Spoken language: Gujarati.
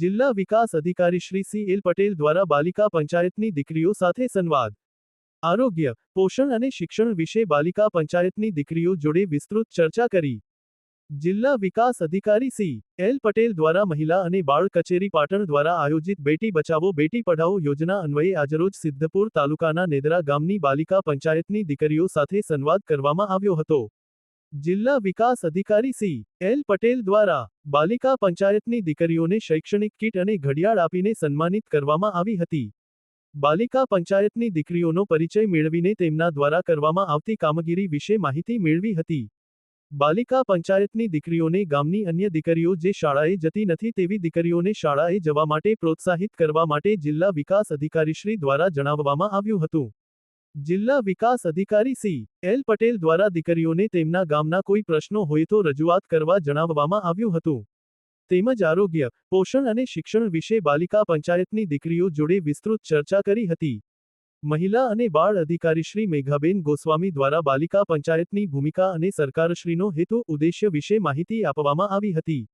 જિલ્લા વિકાસ અધિકારી શ્રી સી એલ પટેલ દ્વારા બાલિકા પંચાયતની દીકરીઓ સાથે સંવાદ. આરોગ્ય, પોષણ અને શિક્ષણ વિશે બાલિકા પંચાયતની દીકરીઓ જોડે વિસ્તૃત ચર્ચા કરી. જિલ્લા વિકાસ અધિકારી સી એલ પટેલ દ્વારા મહિલા અને બાળ કચેરી પાટણ દ્વારા આયોજિત બેટી બચાવો, બેટી પઢાઓ યોજના અન્વયે આજરોજ સિદ્ધપુર તાલુકાના નેદરા ગામની બાલિકા પંચાયતની દીકરીઓ સાથે સંવાદ કરવામાં આવ્યો હતો. જિલ્લા વિકાસ અધિકારી સી. એલ. પટેલ દ્વારા બાલિકા પંચાયતની દીકરીઓને શૈક્ષણિક કીટ અને ઘડિયાળ આપીને સન્માનિત કરવામાં આવી હતી. બાલિકા પંચાયતની દીકરીઓનો પરિચય મેળવીને તેમના દ્વારા કરવામાં આવતી કામગીરી વિશે માહિતી મેળવી હતી. બાલિકા પંચાયતની દીકરીઓને ગામની અન્ય દીકરીઓ જે શાળાએ જતી નથી તેવી દીકરીઓને શાળાએ જવા માટે પ્રોત્સાહિત કરવા માટે જિલ્લા વિકાસ અધિકારીશ્રી દ્વારા જણાવવામાં આવ્યું હતું. જિલ્લા વિકાસ અધિકારી સી. એલ. પટેલ દ્વારા દીકરીઓને તેમના ગામના કોઈ પ્રશ્નો હોય તો રજૂઆત કરવા જણાવવામાં આવ્યું હતું. તેમજ આરોગ્ય, પોષણ અને શિક્ષણ વિશે બાલિકા પંચાયતની દીકરીઓ જોડે વિસ્તૃત ચર્ચા કરી હતી. મહિલા અને બાળ અધિકારી શ્રી મેઘાબેન ગોસ્વામી દ્વારા બાલિકા પંચાયતની ભૂમિકા અને સરકારશ્રીનો હેતુ ઉદ્દેશ્ય વિશે માહિતી આપવામાં આવી હતી.